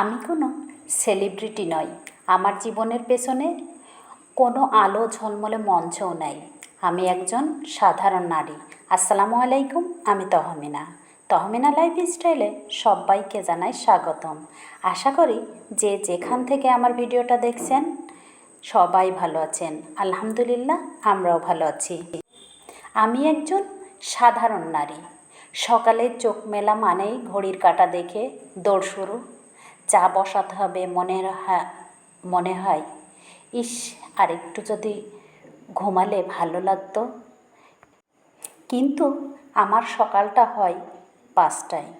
আমি কোনো সেলিব্রিটি নই। আমার জীবনের পেছনে কোনো আলো ঝলমলে মঞ্চও নাই। আমি একজন সাধারণ নারী। আসসালামু আলাইকুম, আমি তহমিনা। তহমিনা লাইফ স্টাইলে সবাইকে জানাই স্বাগতম। আশা করি যে যেখান থেকে আমার ভিডিওটা দেখছেন, সবাই ভালো আছেন। আলহামদুলিল্লাহ, আমরাও ভালো আছি। আমি একজন সাধারণ নারী। সকালে চোখ মেলা মানেই ঘড়ির কাঁটা দেখে দৌড় শুরু। চা বসাতে হবে মনে হয় মনে হয়। ইস আরেকটু যদি ঘুমালে ভালো লাগতো। কিন্তু আমার সকালটা হয় পাঁচটায়।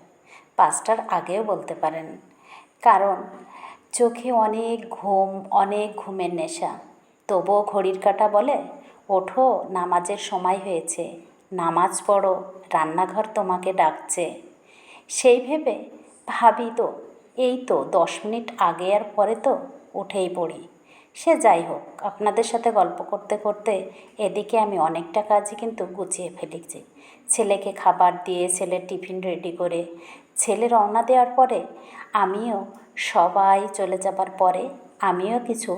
পাঁচটার আগেও বলতে পারেন। কারণ চোখে অনেক ঘুম, অনেক ঘুমের নেশা। তবুও ঘড়ির কাঁটা বলে, ওঠো, নামাজের সময় হয়েছে। নামাজ পড়ো, রান্নাঘর তোমাকে ডাকছে। সেই ভেবে ভাবি তো এই তো দশ মিনিট আগে আর পরে তো উঠেই পড়ি। সে যাই হোক, আপনাদের সাথে গল্প করতে করতে এদিকে আমি অনেকটা কাজই কিন্তু গুছিয়ে ফেলেছি। ছেলেকে খাবার দিয়ে ছেলের টিফিন রেডি করে ছেলে রওনা দেওয়ার পরে আমিও সবাই চলে যাবার পরে আমিও কিছু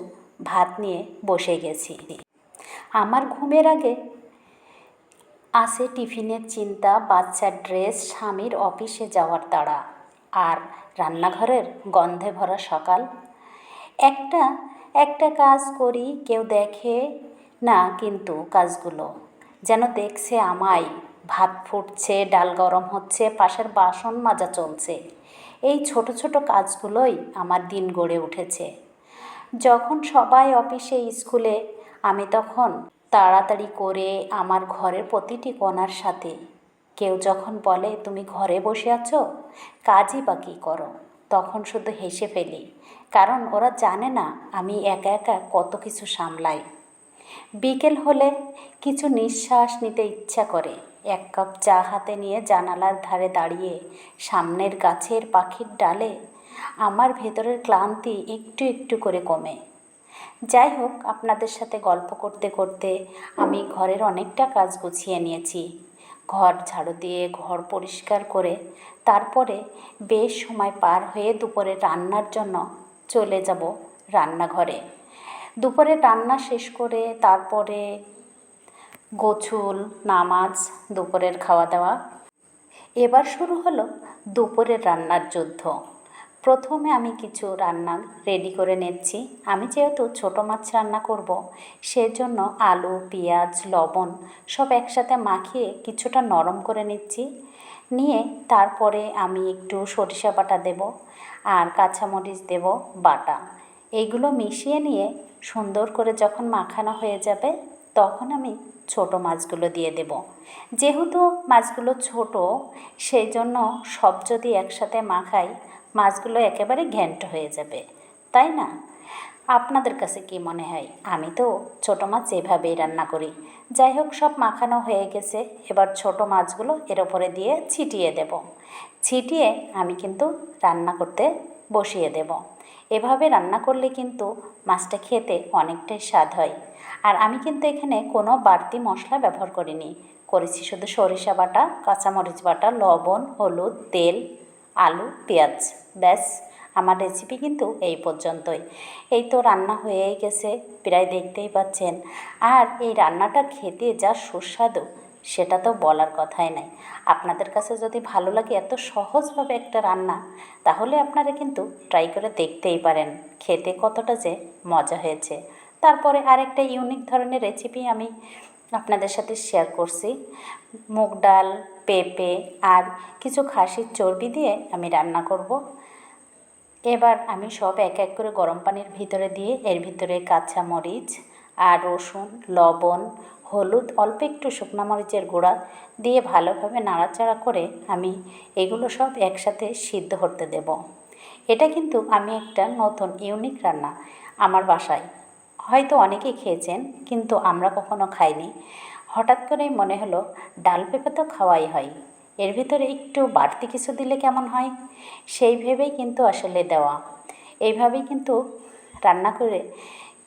ভাত নিয়ে বসে গেছি। আমার ঘুমের আগে আসে টিফিনের চিন্তা, বাচ্চার ড্রেস, স্বামীর অফিসে যাওয়ার তাড়া। আর রান্নাঘরের গন্ধে ভরা সকাল। একটা একটা কাজ করি, কেউ দেখে, না কিন্তু কাজগুলো। যেন দেখছে আমায়, ভাত ফুটছে, ডাল গরম হচ্ছে, পাশের বাসন মাজা চলছে। এই ছোট ছোট কাজগুলোই আমার দিন গড়ে উঠেছে। যখন সবাই অফিসে, স্কুলে, আমি তখন তাড়াতাড়ি করে আমার ঘরের প্রতিটি কোণার সাথে কেউ যখন বলে, তুমি ঘরে বসে আছো? কাজই বা কী করো? তখন শুধু হেসে ফেলি, কারণ ওরা জানে না আমি একা একা কত কিছু সামলাই। বিকেল হলে কিছু নিঃশ্বাস নিতে ইচ্ছা করে, এক কাপ চা হাতে নিয়ে জানালার ধারে দাঁড়িয়ে, সামনের গাছের পাখির ডালে আমার ভেতরের ক্লান্তি একটু একটু করে কমে। যাই হোক, আপনাদের সাথে গল্প করতে করতে আমি ঘরের অনেকটা কাজ গুছিয়ে নিয়েছি। ঘর ঝাড়ু দিয়ে ঘর পরিষ্কার করে তারপরে বেশ সময় পার হয়ে দুপুরে রান্নার জন্য চলে যাব রান্নাঘরে। দুপুরে রান্না শেষ করে তারপরে গোছুল, নামাজ, দুপুরের খাওয়া দাওয়া। এবার শুরু হলো দুপুরের রান্নার যুদ্ধ। প্রথমে আমি কিছু রান্না রেডি করে নিচ্ছি। আমি যেহেতু ছোটো মাছ রান্না করব, সেজন্য আলু, পেঁয়াজ, লবণ সব একসাথে মাখিয়ে কিছুটা নরম করে নিচ্ছি। নিয়ে তারপরে আমি একটু সরিষা বাটা দেব আর কাঁচামরিচ দেব বাটা। এইগুলো মিশিয়ে নিয়ে সুন্দর করে যখন মাখানো হয়ে যাবে, তখন আমি ছোট মাছগুলো দিয়ে দেব। যেহেতু মাছগুলো ছোট সেই জন্য সব যদি একসাথে মাখাই মাছগুলো একেবারে ঘ্যান্ট হয়ে যাবে, তাই না? আপনাদের কাছে কি মনে হয়? আমি তো ছোট মাছ এভাবেই রান্না করি। যাই হোক, সব মাখানো হয়ে গেছে। এবার ছোট মাছগুলো এর ওপরে দিয়ে ছিটিয়ে দেব। ছিটিয়ে আমি কিন্তু রান্না করতে বসিয়ে দেব। এভাবে রান্না করলে কিন্তু মাছটা খেতে অনেকটাই স্বাদ হয়। আর আমি কিন্তু এখানে কোনো বাড়তি মশলা ব্যবহার করিনি। করেছি শুধু সরিষা বাটা, কাঁচামরিচ বাটা, লবণ, হলুদ, তেল আলু, পেঁয়াজ, ব্যাস। আমার রেসিপি কিন্তু এই পর্যন্তই। এই তো রান্না হয়েই গেছে, প্রায় দেখতেই পাচ্ছেন। আর এই রান্নাটা খেতে যা সুস্বাদু, সেটা তো বলার কথাই নাই। আপনাদের কাছে যদি ভালো লাগে এত সহজভাবে একটা রান্না, তাহলে আপনারা কিন্তু ট্রাই করে দেখতেই পারেন, খেতে কতটা যে মজা হয়েছে। তারপরে আরেকটা ইউনিক ধরনের রেসিপি আমি আপনাদের সাথে শেয়ার করছি। মুগ ডাল, পেঁপে আর কিছু খাসির চর্বি দিয়ে আমি রান্না করব। এবার আমি সব এক এক করে গরম পানির ভিতরে দিয়ে এর ভিতরে কাঁচা মরিচ আর রসুন, লবণ, হলুদ, অল্প একটু শুকনো মরিচের গুঁড়া দিয়ে ভালোভাবে নাড়াচাড়া করে আমি এগুলো সব একসাথে সিদ্ধ করতে দেব। এটা কিন্তু আমি একটা নতুন, ইউনিক রান্না আমার বাসায়। হয়তো অনেকেই খেয়েছেন, কিন্তু আমরা কখনো খাইনি। হঠাৎ করেই মনে হলো, ডাল পেঁপে তো খাওয়াই হয়। এর ভিতরে একটু বাড়তি কিছু দিলে কেমন হয়? সেই ভেবেই কিন্তু আসলে দেওয়া। এইভাবেই কিন্তু রান্না করে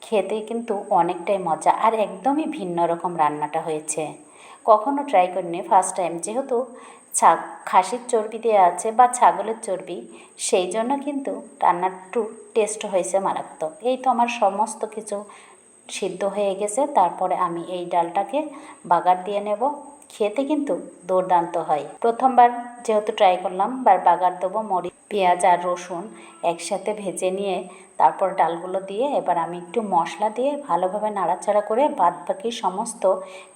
খেতে কিন্তু অনেকটাই মজা আর একদমই ভিন্ন রকম রান্নাটা হয়েছে। কখনো ট্রাই করিনি ফার্স্ট টাইম যেহেতু ছা, খাসির চর্বি দেওয়া আছে বা ছাগলের চর্বি, সেই জন্য কিন্তু রান্নার টু টেস্ট হয়েছে মারাত্মক। এই তো আমার সমস্ত কিছু সিদ্ধ হয়ে গেছে, তারপরে আমি এই ডালটাকে বাগার দিয়ে নেব। খেতে কিন্তু দুর্দান্ত হয়। প্রথমবার যেহেতু ট্রাই করলাম বার বাগার দেবো মরি পেঁয়াজ আর রসুন একসাথে ভেজে নিয়ে তারপর ডালগুলো দিয়ে এবার আমি একটু মশলা দিয়ে ভালোভাবে নাড়াচাড়া করে বাদ বাকি সমস্ত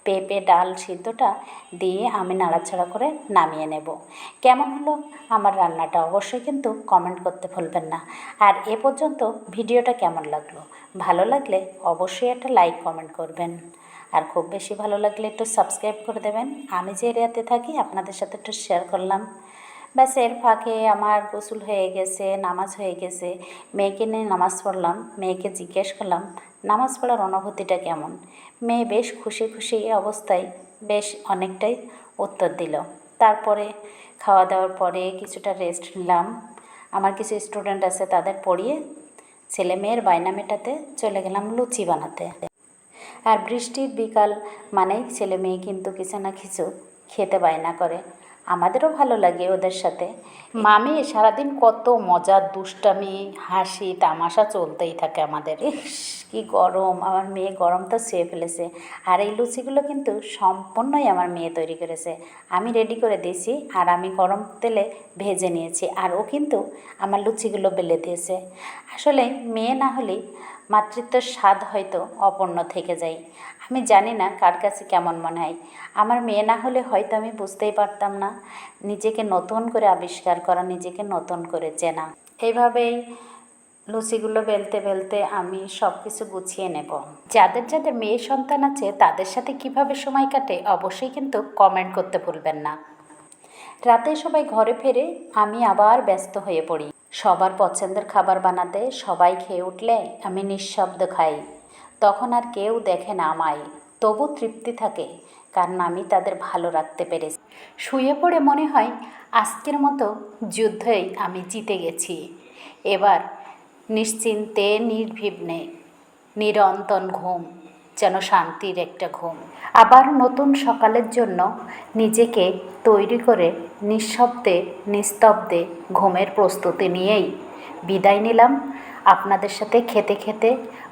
পেঁপে, ডাল সিদ্ধটা দিয়ে আমি নাড়াচাড়া করে নামিয়ে নেব। কেমন হলো আমার রান্নাটা অবশ্যই কিন্তু কমেন্ট করতে ভুলবেন না। আর এ পর্যন্ত ভিডিওটা কেমন লাগল? ভালো লাগলে অবশ্যই একটা লাইক, কমেন্ট করবেন। আর খুব বেশি ভালো লাগলে একটু সাবস্ক্রাইব করে দেবেন। আমি যে এরিয়াতে থাকি আপনাদের সাথে একটু শেয়ার করলাম। ব্যাস এর ফাঁকে আমার গোসল হয়ে গেছে, নামাজ হয়ে গেছে। মেয়েকে নিয়ে নামাজ পড়লাম, মেয়েকে জিজ্ঞেস করলাম, নামাজ পড়ার অনুভূতিটা কেমন? মেয়ে বেশ খুশি খুশি অবস্থায় বেশ অনেকটাই উত্তর দিল। তারপরে খাওয়া দাওয়ার পরে কিছুটা রেস্ট নিলাম। আমার কিছু স্টুডেন্ট আছে তাদের পড়িয়ে ছেলে মেয়ের বায়না মেটাতে চলে গেলাম লুচি বানাতে। আর বৃষ্টির বিকাল মানেই ছেলে মেয়ে কিন্তু কিছু না কিছু খেতে বায়না করে। আমাদেরও ভালো লাগে ওদের সাথে। মামি, সারাদিন কত মজা, দুষ্টামি, হাসি, তামাশা চলতেই থাকে আমাদের। ইস, কি গরম, আমার মেয়ে গরম তো শুয়ে ফেলেছে। আর এই লুচিগুলো কিন্তু সম্পূর্ণই আমার মেয়ে তৈরি করেছে। আমি রেডি করে দিয়েছি আর আমি গরম তেলে ভেজে নিয়েছি আর ও কিন্তু আমার লুচিগুলো বেলে দিয়েছে। আসলে মেয়ে না হলেই মাতৃত্বের স্বাদ হয়তো অপূর্ণ থেকে যায়। আমি জানি না কার কাছে কেমন মনে হয়। আমার মেয়ে না হলে হয়তো আমি বুঝতেই পারতাম না। নিজেকে নতুন করে আবিষ্কার করা, নিজেকে নতুন করে চেনা। এইভাবেই লুচিগুলো বেলতে বেলতে আমি সব কিছু গুছিয়ে নেব। যাদের যাদের মেয়ে সন্তান আছে, তাদের সাথে কীভাবে সময় কাটে অবশ্যই কিন্তু কমেন্ট করতে ভুলবেন না। রাতে সবাই ঘরে ফেরে আমি আবার ব্যস্ত হয়ে পড়ি। সবার পছন্দের খাবার বানাতে সবাই খেয়ে উঠলে আমি নিঃশব্দ খাই। তখন আর কেউ দেখে না আমায়। তবু তৃপ্তি থাকে, কারণ আমি তাদের ভালো রাখতে পেরেছি। শুয়ে পড়ে মনে হয়, আজকের মতো যুদ্ধই আমি জিতে গেছি। এবার নিশ্চিন্তে, নির্বিঘ্নে নিরন্তন ঘুম, যেন শান্তির একটা ঘুম। আবার নতুন সকালের জন্য নিজেকে তৈরি করে নিঃশব্দে, নিস্তব্ধে ঘুমের প্রস্তুতি নিয়েই বিদায় নিলাম। আপনাদের সাথে খেতে খেতে